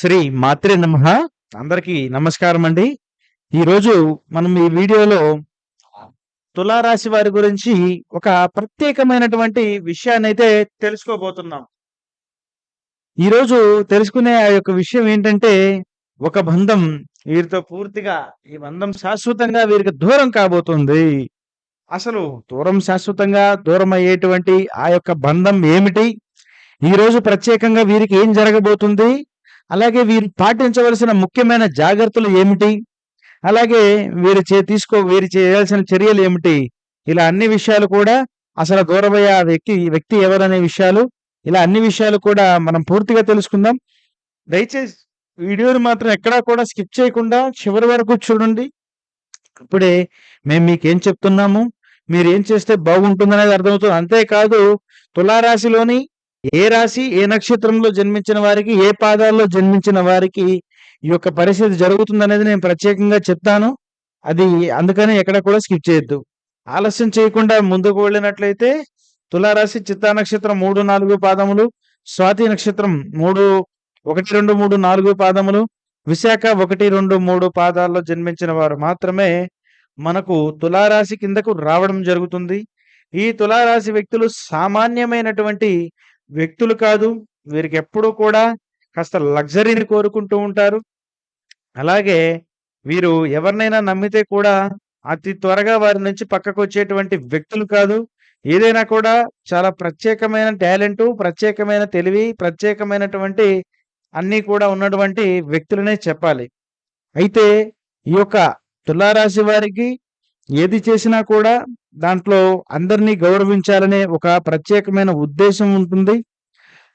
శ్రీ మాత్రే నమ. అందరికీ నమస్కారం అండి ఈరోజు మనం ఈ వీడియోలో తులారాశి వారి గురించి ఒక ప్రత్యేకమైనటువంటి విషయాన్ని అయితే తెలుసుకోబోతున్నాం. ఈరోజు తెలుసుకునే ఆ యొక్క విషయం ఏంటంటే ఒక బంధం వీరితో పూర్తిగా ఈ బంధం శాశ్వతంగా వీరికి దూరం కాబోతుంది. అసలు దూరం శాశ్వతంగా దూరం అయ్యేటువంటి ఆ యొక్క బంధం ఏమిటి? ఈ రోజు ప్రత్యేకంగా వీరికి ఏం జరగబోతుంది? అలాగే వీరు పాటించవలసిన ముఖ్యమైన జాగ్రత్తలు ఏమిటి? అలాగే వీరు చే తీసుకో వీరు చేయాల్సిన చర్యలు ఏమిటి? ఇలా అన్ని విషయాలు కూడా అసలు దూరమయ్యే ఆ వ్యక్తి వ్యక్తి ఎవరనే విషయాలు ఇలా అన్ని విషయాలు కూడా మనం పూర్తిగా తెలుసుకుందాం. దయచేసి వీడియోని మాత్రం ఎక్కడా కూడా స్కిప్ చేయకుండా చివరి వరకు చూడండి. ఇప్పుడే మేము మీకేం చెప్తున్నాము? మీరు ఏం చేస్తే బాగుంటుందనేది అర్థమవుతుంది. అంతేకాదు తులారాశిలోని ఏ రాశి ఏ నక్షత్రంలో జన్మించిన వారికి ఏ పాదాల్లో జన్మించిన వారికి ఈ యొక్క పరిస్థితి జరుగుతుంది అనేది నేను ప్రత్యేకంగా చెప్తాను. అది అందుకని ఎక్కడ కూడా స్కిప్ చేయొద్దు. ఆలస్యం చేయకుండా ముందుకు వెళ్ళినట్లయితే తులారాశి చిత్తా నక్షత్రం మూడు నాలుగు పాదములు స్వాతి నక్షత్రం మూడు ఒకటి రెండు మూడు నాలుగు పాదములు విశాఖ ఒకటి రెండు మూడు పాదాల్లో జన్మించిన వారు మాత్రమే మనకు తులారాశి కిందకు రావడం జరుగుతుంది. ఈ తులారాశి వ్యక్తులు సామాన్యమైనటువంటి వ్యక్తులు కాదు వీరికి ఎప్పుడూ కూడా కాస్త లగ్జరీని కోరుకుంటూ ఉంటారు. అలాగే వీరు ఎవరినైనా నమ్మితే కూడా అతి త్వరగా వారి నుంచి పక్కకు వచ్చేటువంటి వ్యక్తులు కాదు. ఏదైనా కూడా చాలా ప్రత్యేకమైన టాలెంటు ప్రత్యేకమైన తెలివి ప్రత్యేకమైనటువంటి అన్నీ కూడా ఉన్నటువంటి వ్యక్తులనే చెప్పాలి. అయితే ఈ యొక్క తులారాశి వారికి ఏది చేసినా కూడా దాంట్లో అందరినీ గౌరవించాలనే ఒక ప్రత్యేకమైన ఉద్దేశం ఉంటుంది.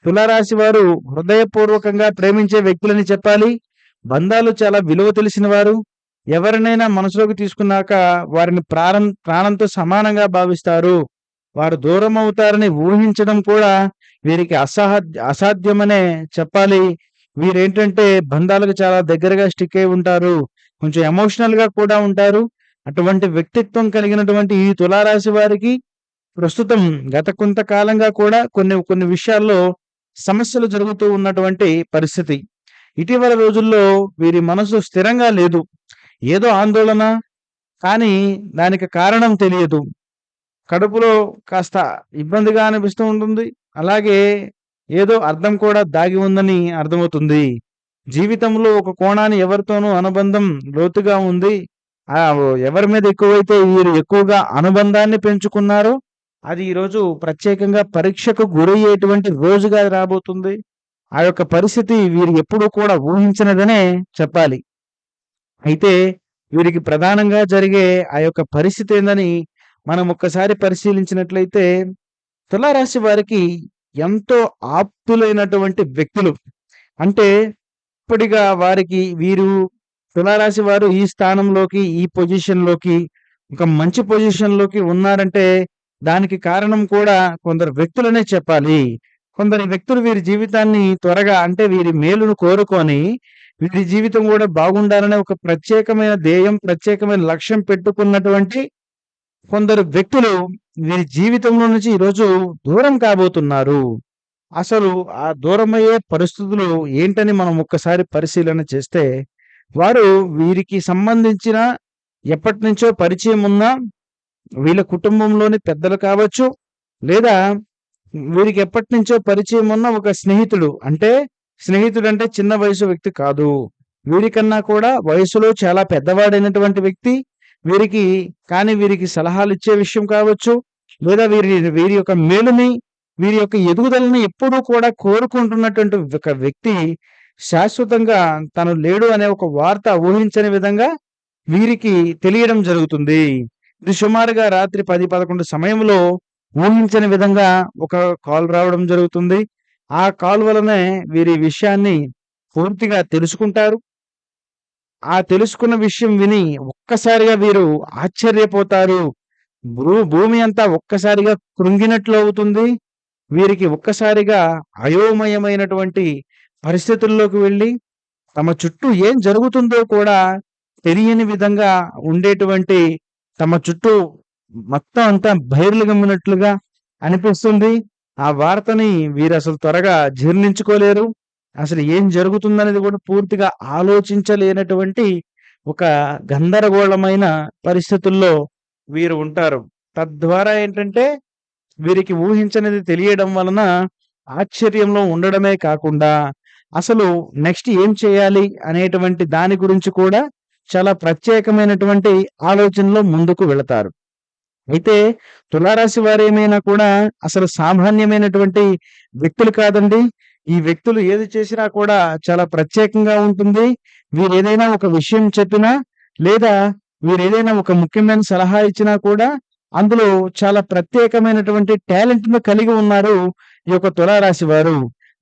తులారాశి వారు హృదయపూర్వకంగా ప్రేమించే వ్యక్తులని చెప్పాలి. బంధాలు చాలా విలువ తెలిసిన వారు. ఎవరినైనా మనసులోకి తీసుకున్నాక వారిని ప్రాణం ప్రాణంతో సమానంగా భావిస్తారు. వారు దూరం అవుతారని ఊహించడం కూడా వీరికి అసాధ్య అసాధ్యమనే చెప్పాలి. వీరేంటంటే బంధాలకు చాలా దగ్గరగా స్టిక్ అయి ఉంటారు. కొంచెం ఎమోషనల్గా కూడా ఉంటారు. అటువంటి వ్యక్తిత్వం కలిగినటువంటి ఈ తులారాశి వారికి ప్రస్తుతం గత కొంతకాలంగా కూడా కొన్ని కొన్ని విషయాల్లో సమస్యలు జరుగుతూ ఉన్నటువంటి పరిస్థితి. ఇటీవల రోజుల్లో వీరి మనసు స్థిరంగా లేదు. ఏదో ఆందోళన కానీ దానికి కారణం తెలియదు. కడుపులో కాస్త ఇబ్బందిగా అనిపిస్తూ ఉంటుంది. అలాగే ఏదో అర్థం కూడా దాగి ఉందని అర్థమవుతుంది. జీవితంలో ఒక కోణాన్ని ఎవరితోనూ అనుబంధం లోతుగా ఉంది. ఎవరి మీద ఎక్కువైతే వీరు ఎక్కువగా అనుబంధాన్ని పెంచుకున్నారో అది ఈరోజు ప్రత్యేకంగా పరీక్షకు గురయ్యేటువంటి రోజుగా రాబోతుంది. ఆ యొక్క పరిస్థితి వీరు ఎప్పుడూ కూడా ఊహించినదనే చెప్పాలి. అయితే వీరికి ప్రధానంగా జరిగే ఆ యొక్క పరిస్థితి ఏందని మనం ఒక్కసారి పరిశీలించినట్లయితే తులారాశి వారికి ఎంతో ఆప్తులైనటువంటి వ్యక్తులు. అంటే ఇప్పటిగా వారికి వీరు తులారాశి వారు ఈ స్థానంలోకి ఈ పొజిషన్లోకి ఒక మంచి పొజిషన్లోకి ఉన్నారంటే దానికి కారణం కూడా కొందరు వ్యక్తులనే చెప్పాలి. కొందరు వ్యక్తులు వీరి జీవితాన్ని త్వరగా అంటే వీరి మేలును కోరుకొని వీరి జీవితం కూడా బాగుండాలనే ఒక ప్రత్యేకమైన ధ్యేయం ప్రత్యేకమైన లక్ష్యం పెట్టుకున్నటువంటి కొందరు వ్యక్తులు వీరి జీవితంలో నుంచి ఈరోజు దూరం కాబోతున్నారు. అసలు ఆ దూరమయ్యే పరిస్థితులు ఏంటని మనం ఒక్కసారి పరిశీలన చేస్తే వారు వీరికి సంబంధించిన ఎప్పటి నుంచో పరిచయం ఉన్న వీళ్ళ కుటుంబంలోని పెద్దలు కావచ్చు లేదా వీరికి ఎప్పటి నుంచో పరిచయం ఉన్న ఒక స్నేహితుడు. అంటే స్నేహితుడు అంటే చిన్న వయసు వ్యక్తి కాదు. వీరికన్నా కూడా వయసులో చాలా పెద్దవాడైనటువంటి వ్యక్తి వీరికి కానీ వీరికి సలహాలు ఇచ్చే విషయం కావచ్చు లేదా వీరి వీరి యొక్క మేలుని వీరి యొక్క ఎదుగుదలని ఎప్పుడూ కూడా కోరుకుంటున్నటువంటి ఒక వ్యక్తి శాశ్వతంగా తను లేడు అనే ఒక వార్త ఊహించని విధంగా వీరికి తెలియడం జరుగుతుంది. ఇది సుమారుగా రాత్రి పది పదకొండు సమయంలో ఊహించని విధంగా ఒక కాల్ రావడం జరుగుతుంది. ఆ కాల్ వలనే వీరి విషయాన్ని పూర్తిగా తెలుసుకుంటారు. ఆ తెలుసుకున్న విషయం విని ఒక్కసారిగా వీరు ఆశ్చర్యపోతారు. భూ భూమి అంతా ఒక్కసారిగా కృంగినట్లు అవుతుంది. వీరికి ఒక్కసారిగా అయోమయమైనటువంటి పరిస్థితుల్లోకి వెళ్ళి తమ చుట్టూ ఏం జరుగుతుందో కూడా తెలియని విధంగా ఉండేటువంటి తమ చుట్టూ మొత్తం అంతా బహిర్లుగమ్మినట్లుగా అనిపిస్తుంది ఆ వార్తని వీరు అసలు త్వరగా జీర్ణించుకోలేరు అసలు ఏం జరుగుతుందనేది కూడా పూర్తిగా ఆలోచించలేనటువంటి ఒక గందరగోళమైన పరిస్థితుల్లో వీరు ఉంటారు. తద్వారా ఏంటంటే వీరికి ఊహించనిది తెలియడం వలన ఆశ్చర్యంలో ఉండడమే కాకుండా అసలు నెక్స్ట్ ఏం చేయాలి అనేటువంటి దాని గురించి కూడా చాలా ప్రత్యేకమైనటువంటి ఆలోచనలో ముందుకు వెళతారు. అయితే తులారాశి వారేమైనా కూడా అసలు సామాన్యమైనటువంటి వ్యక్తులు కాదండి. ఈ వ్యక్తులు ఏది చేసినా కూడా చాలా ప్రత్యేకంగా ఉంటుంది. వీరు ఏదైనా ఒక విషయం చెప్పినా లేదా వీరు ఏదైనా ఒక ముఖ్యమైన సలహా ఇచ్చినా కూడా అందులో చాలా ప్రత్యేకమైనటువంటి టాలెంట్‌ను కలిగి ఉన్నారు ఈ యొక్క తులారాశి వారు.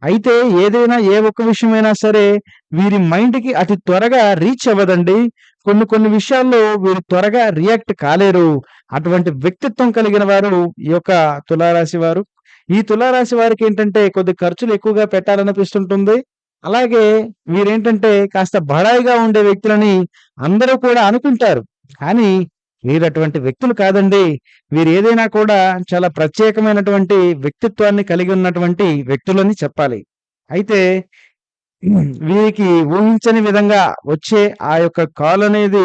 అయితే ఏదైనా ఏ ఒక్క విషయమైనా సరే వీరి మైండ్‌కి అతి త్వరగా రీచ్ అవ్వదండి. కొన్ని కొన్ని విషయాల్లో వీరు త్వరగా రియాక్ట్ కాలేరు. అటువంటి వ్యక్తిత్వం కలిగిన వారు ఈ యొక్క తులారాశి వారు. ఈ తులారాశి వారికి ఏంటంటే కొద్ది ఖర్చులు ఎక్కువగా పెట్టాలనిపిస్తుంటుంది. అలాగే వీరేంటంటే కాస్త బడాయిగా ఉండే వ్యక్తులని అందరూ కూడా అనుకుంటారు. కానీ వీరు అటువంటి వ్యక్తులు కాదండి. వీరు ఏదైనా కూడా చాలా ప్రత్యేకమైనటువంటి వ్యక్తిత్వాన్ని కలిగి ఉన్నటువంటి వ్యక్తులని చెప్పాలి. అయితే వీరికి ఊహించని విధంగా వచ్చే ఆ యొక్క కాల్ అనేది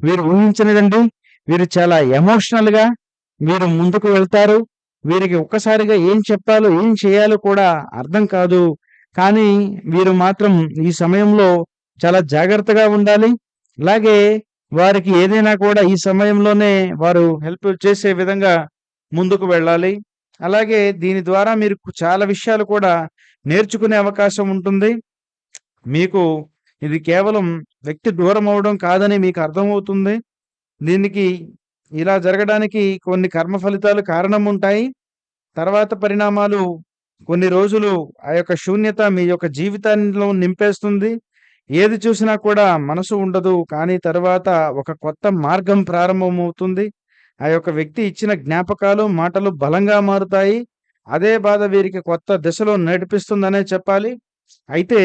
వీరు ఊహించనిదండి. వీరు చాలా ఎమోషనల్‌గా వీరు ముందుకు వెళ్తారు. వీరికి ఒక్కసారిగా ఏం చెప్పాలో, ఏం చేయాలో కూడా అర్థం కాదు. కానీ వీరు మాత్రం ఈ సమయంలో చాలా జాగ్రత్తగా ఉండాలి. అలాగే వారికి ఏదైనా కూడా ఈ సమయంలోనే వారు హెల్ప్ చేసే విధంగా ముందుకు వెళ్ళాలి. అలాగే దీని ద్వారా మీరు చాలా విషయాలు కూడా నేర్చుకునే అవకాశం ఉంటుంది. మీకు ఇది కేవలం వ్యక్తి దూరం అవ్వడం కాదని మీకు అర్థమవుతుంది. దీనికి ఇలా జరగడానికి కొన్ని కర్మ ఫలితాలు కారణం ఉంటాయి. తర్వాత పరిణామాలు కొన్ని రోజులు ఆ యొక్క శూన్యత మీ యొక్క జీవితంలో నింపేస్తుంది. ఏది చూసినా కూడా మనసు ఉండదు. కానీ తర్వాత ఒక కొత్త మార్గం ప్రారంభమవుతుంది. ఆ యొక్క వ్యక్తి ఇచ్చిన జ్ఞాపకాలు, మాటలు బలంగా మారుతాయి. అదే బాధ వీరికి కొత్త దిశలో నడిపిస్తుందనే చెప్పాలి. అయితే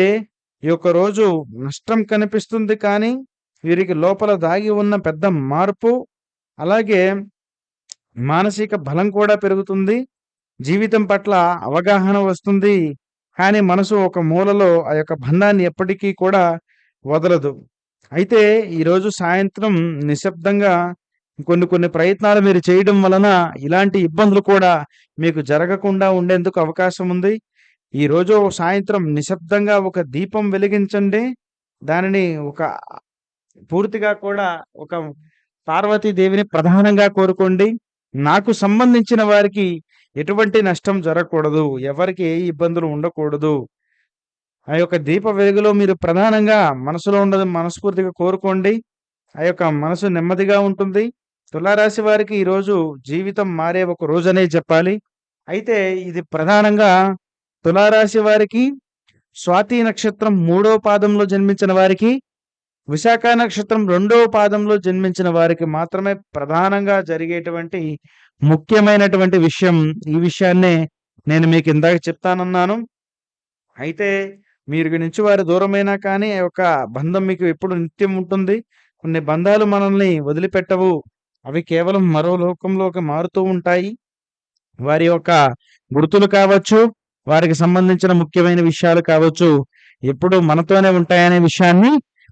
ఈ యొక్క రోజు నష్టం కనిపిస్తుంది కానీ వీరికి లోపల దాగి ఉన్న పెద్ద మార్పు, అలాగే మానసిక బలం కూడా పెరుగుతుంది. జీవితం పట్ల అవగాహన వస్తుంది. కానీ మనసు ఒక మూలలో ఆ యొక్క బంధాన్ని ఎప్పటికీ కూడా వదలదు. అయితే ఈరోజు సాయంత్రం నిశ్శబ్దంగా కొన్ని కొన్ని ప్రయత్నాలు మీరు చేయడం వలన ఇలాంటి ఇబ్బందులు కూడా మీకు జరగకుండా ఉండేందుకు అవకాశం ఉంది. ఈరోజు సాయంత్రం నిశ్శబ్దంగా ఒక దీపం వెలిగించండి. దానిని ఒక పూర్తిగా కూడా ఒక పార్వతీదేవిని ప్రధానంగా కోరుకోండి. నాకు సంబంధించిన వారికి ఎటువంటి నష్టం జరగకూడదు. ఎవరికి ఏ ఇబ్బందులు ఉండకూడదు. ఆ యొక్క దీప వెలుగులో మీరు ప్రధానంగా మనసులో ఉండదు మనస్ఫూర్తిగా కోరుకోండి. ఆ యొక్క మనసు నెమ్మదిగా ఉంటుంది. తులారాశి వారికి ఈరోజు జీవితం మారే ఒక రోజనే చెప్పాలి. అయితే ఇది ప్రధానంగా తులారాశి వారికి స్వాతి నక్షత్రం మూడో పాదంలో జన్మించిన వారికి, విశాఖ నక్షత్రం రెండవ పాదంలో జన్మించిన వారికి మాత్రమే ప్రధానంగా జరిగేటువంటి ముఖ్యమైనటువంటి విషయం. ఈ విషయాన్నే నేను మీకు ఇందాక చెప్తానన్నాను. అయితే మీరు నుంచి వారు దూరమైనా కానీ ఒక యొక్క బంధం మీకు ఎప్పుడు నిత్యం ఉంటుంది. కొన్ని బంధాలు మనల్ని వదిలిపెట్టవు. అవి కేవలం మరో లోకంలోకి మారుతూ ఉంటాయి. వారి యొక్క గుర్తులు కావచ్చు, వారికి సంబంధించిన ముఖ్యమైన విషయాలు కావచ్చు, ఎప్పుడు మనతోనే ఉంటాయనే విషయాన్ని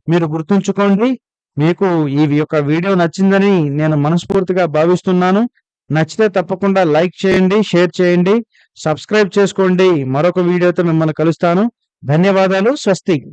మీరు గుర్తుంచుకోండి. మీకు ఈ యొక్క వీడియో నచ్చిందని నేను మనస్ఫూర్తిగా భావిస్తున్నాను. నచ్చితే తప్పకుండా లైక్ చేయండి, షేర్ చేయండి, సబ్స్క్రైబ్ చేసుకోండి. మరొక వీడియోతో మిమ్మల్ని కలుస్తాను. ధన్యవాదాలు. స్వస్తి.